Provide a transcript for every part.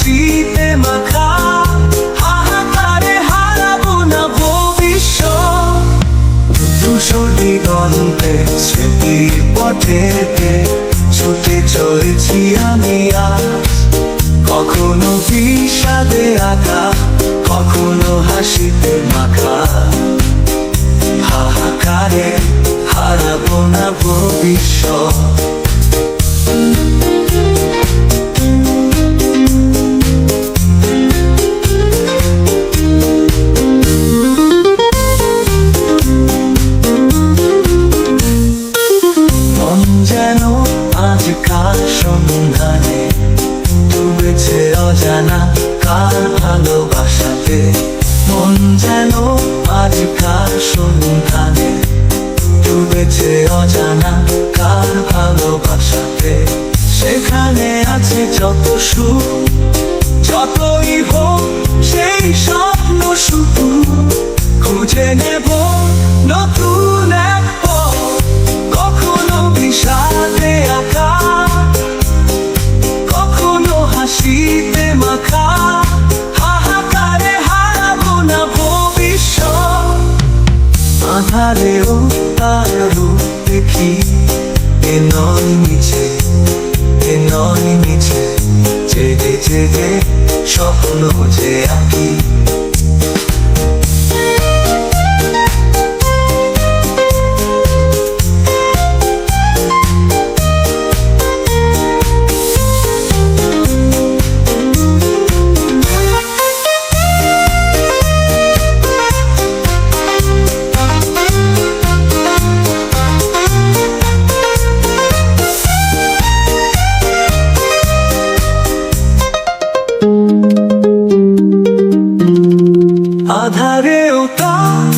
হাসিতে মাখা হাহাকারে হারাবো না ভবিষ্যৎ দুশো দিগন্তে স্মৃতির পথেতে ছুটে চলেছি আমি আজ। কখনো বিষাদে আঁকা, কখনো হাসিতে মাখা। হাহাকারে হারাবো না ভবিষ্যৎ ভালোবাসাতে মন যেন আজ কার সন্ধানে? ডুবেছে অজানা কার ভালোবাসাতে? সেখানে আছে যত সুখ, যতই হোক সেই স্বপ্ন সুখ খুঁজে নেব নয় মিছে এ নয় মিছে জেগে জেগে স্বপ্ন যে আঁকি। তার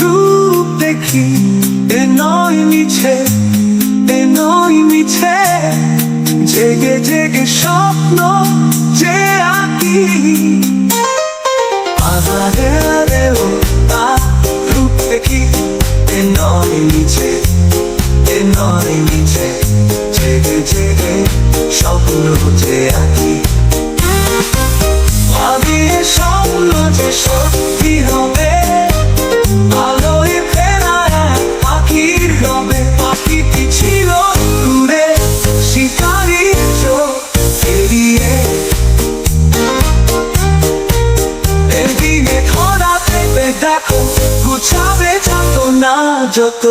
রূপ দেখি। এ নয় মিছে, এ নয় মিছে। জেগে জেগে স্বপ্ন যে আঁকি। আধারেও তার রূপ দেখি। এ নয় মিছে, এ নয় মিছে। জেগে জেগে স্বপ্ন যত